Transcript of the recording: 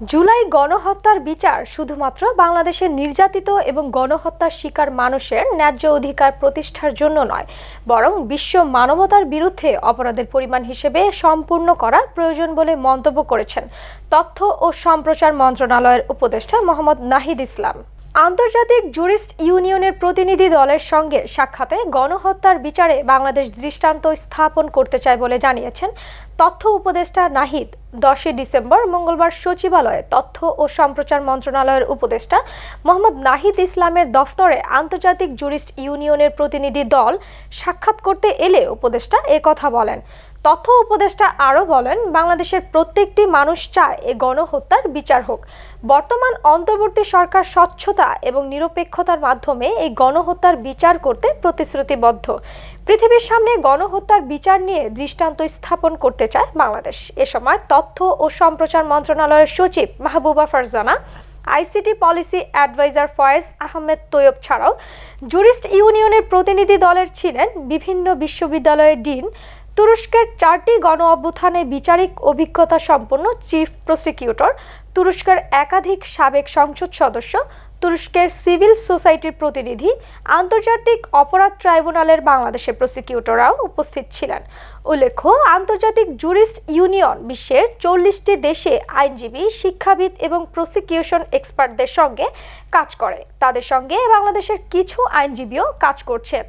জুলাই গণহত্যার বিচার শুধুমাত্র বাংলাদেশের নির্যাতিত এবং গণহত্যার শিকার মানুষের ন্যায্য অধিকার প্রতিষ্ঠার জন্য নয়, বরং বিশ্ব মানবতার বিরুদ্ধে অপরাধের পরিমাণ হিসেবে সম্পূর্ণ করা প্রয়োজন বলে মন্তব্য করেছেন তথ্য ও সম্প্রচার মন্ত্রণালয়ের উপদেষ্টা মোহাম্মদ নাহিদ ইসলাম। আন্তর্জাতিক জুরিস্ট ইউনিয়নের প্রতিনিধি দলের সঙ্গে সাক্ষাতে গণহত্যার বিচারে বাংলাদেশ দৃষ্টান্ত স্থাপন করতে চায় বলে জানিয়েছেন তথ্য উপদেষ্টা নাহিদ। দশই ডিসেম্বর মঙ্গলবার সচিবালয়ে তথ্য ও সম্প্রচার মন্ত্রণালয়ের উপদেষ্টা মোহাম্মদ নাহিদ ইসলামের দফতরে আন্তর্জাতিক জুরিস্ট ইউনিয়নের প্রতিনিধি দল সাক্ষাৎ করতে এলে উপদেষ্টা কথা বলেন। তথ্য উপদেষ্টা আরও বলেন, বাংলাদেশের প্রত্যেকটি মানুষ চায় এ গণহত্যার বিচার হোক। বর্তমান অন্তর্বর্তী সরকার স্বচ্ছতা এবং নিরপেক্ষতার মাধ্যমে এই গণহত্যার বিচার করতে প্রতিশ্রুতিবদ্ধ। পৃথিবীর সামনে গণহত্যার বিচার নিয়ে দৃষ্টান্ত স্থাপন করতে চায় বাংলাদেশ। এ সময় তথ্য ও সম্প্রচার মন্ত্রণালয়ের সচিব Mahbuba Farzana, ICT policy adviser Foyez Ahmed Taiyeb ছাড়াও জুরিস্ট ইউনিয়নের প্রতিনিধি দলের ছিলেন বিভিন্ন বিশ্ববিদ্যালয়ের ডিন তুরস্কের চারটি গণ অভ্যুত্থানে বিচারিক অভিজ্ঞতা সম্পন্ন চিফ প্রসিকিউটর, তুরস্কের একাধিক সাবেক সংসদ সদস্য, তুরস্কের সিভিল সোসাইটির প্রতিনিধি, আন্তর্জাতিক অপরাধ ট্রাইব্যুনালের বাংলাদেশের প্রসিকিউটররাও উপস্থিত ছিলেন। উল্লেখ্য, আন্তর্জাতিক জুরিস্ট ইউনিয়ন বিশ্বের চল্লিশটি দেশে আইনজীবী, শিক্ষাবিদ এবং প্রসিকিউশন এক্সপার্টদের সঙ্গে কাজ করে। তাদের সঙ্গে বাংলাদেশের কিছু আইনজীবীও কাজ করছেন।